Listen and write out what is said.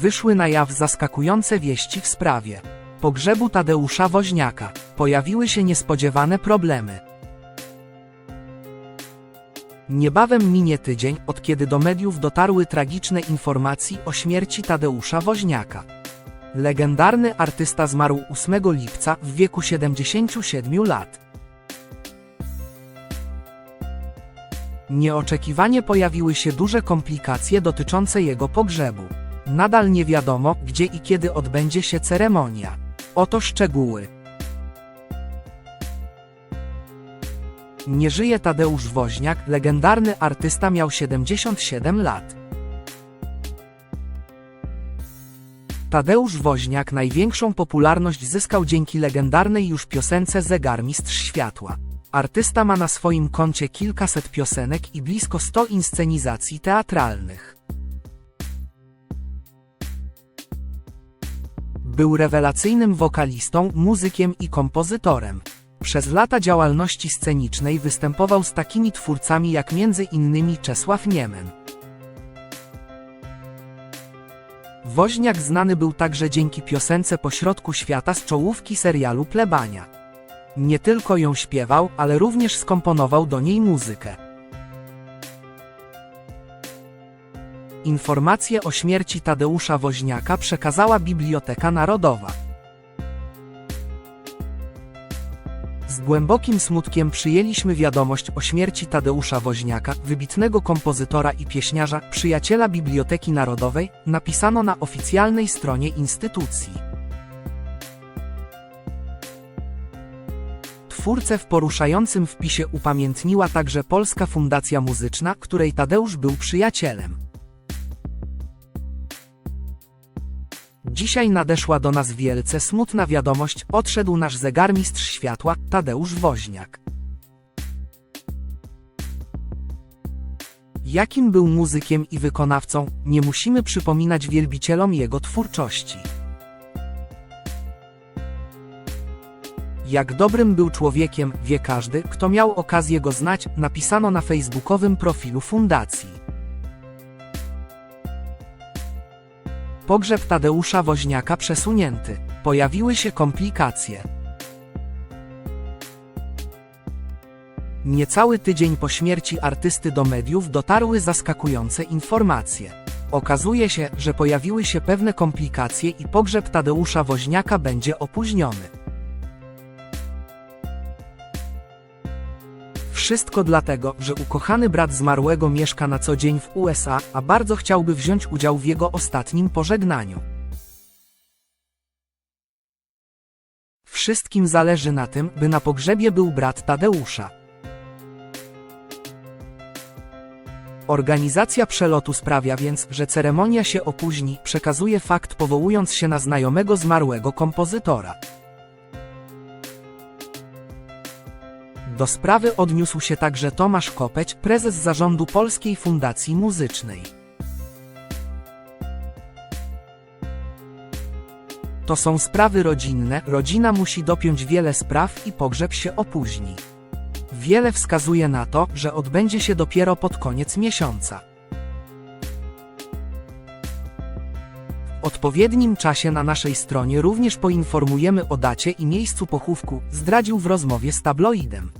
wyszły na jaw zaskakujące wieści w sprawie pogrzebu Tadeusza Woźniaka. Pojawiły się niespodziewane problemy. Niebawem minie tydzień, od kiedy do mediów dotarły tragiczne informacje o śmierci Tadeusza Woźniaka. Legendarny artysta zmarł 8 lipca w wieku 77 lat. Nieoczekiwanie pojawiły się duże komplikacje dotyczące jego pogrzebu. Nadal nie wiadomo, gdzie i kiedy odbędzie się ceremonia. Oto szczegóły. Nie żyje Tadeusz Woźniak, legendarny artysta miał 77 lat. Tadeusz Woźniak największą popularność zyskał dzięki legendarnej już piosence Zegarmistrz Światła. Artysta ma na swoim koncie kilkaset piosenek i blisko 100 inscenizacji teatralnych. Był rewelacyjnym wokalistą, muzykiem i kompozytorem. Przez lata działalności scenicznej występował z takimi twórcami jak innymi Czesław Niemen. Woźniak znany był także dzięki piosence Pośrodku Świata z czołówki serialu Plebania. Nie tylko ją śpiewał, ale również skomponował do niej muzykę. Informacje o śmierci Tadeusza Woźniaka przekazała Biblioteka Narodowa. Z głębokim smutkiem przyjęliśmy wiadomość o śmierci Tadeusza Woźniaka, wybitnego kompozytora i pieśniarza, przyjaciela Biblioteki Narodowej, napisano na oficjalnej stronie instytucji. Twórcę w poruszającym wpisie upamiętniła także Polska Fundacja Muzyczna, której Tadeusz był przyjacielem. Dzisiaj nadeszła do nas wielce smutna wiadomość, odszedł nasz zegarmistrz światła, Tadeusz Woźniak. Jakim był muzykiem i wykonawcą, nie musimy przypominać wielbicielom jego twórczości. Jak dobrym był człowiekiem, wie każdy, kto miał okazję go znać, napisano na facebookowym profilu fundacji. Pogrzeb Tadeusza Woźniaka przesunięty. Pojawiły się komplikacje. Niecały tydzień po śmierci artysty do mediów dotarły zaskakujące informacje. Okazuje się, że pojawiły się pewne komplikacje i pogrzeb Tadeusza Woźniaka będzie opóźniony. Wszystko dlatego, że ukochany brat zmarłego mieszka na co dzień w USA, a bardzo chciałby wziąć udział w jego ostatnim pożegnaniu. Wszystkim zależy na tym, by na pogrzebie był brat Tadeusza. Organizacja przelotu sprawia więc, że ceremonia się opóźni, przekazuje fakt powołując się na znajomego zmarłego kompozytora. Do sprawy odniósł się także Tomasz Kopeć, prezes zarządu Polskiej Fundacji Muzycznej. To są sprawy rodzinne, rodzina musi dopiąć wiele spraw i pogrzeb się opóźni. Wiele wskazuje na to, że odbędzie się dopiero pod koniec miesiąca. W odpowiednim czasie na naszej stronie również poinformujemy o dacie i miejscu pochówku, zdradził w rozmowie z tabloidem.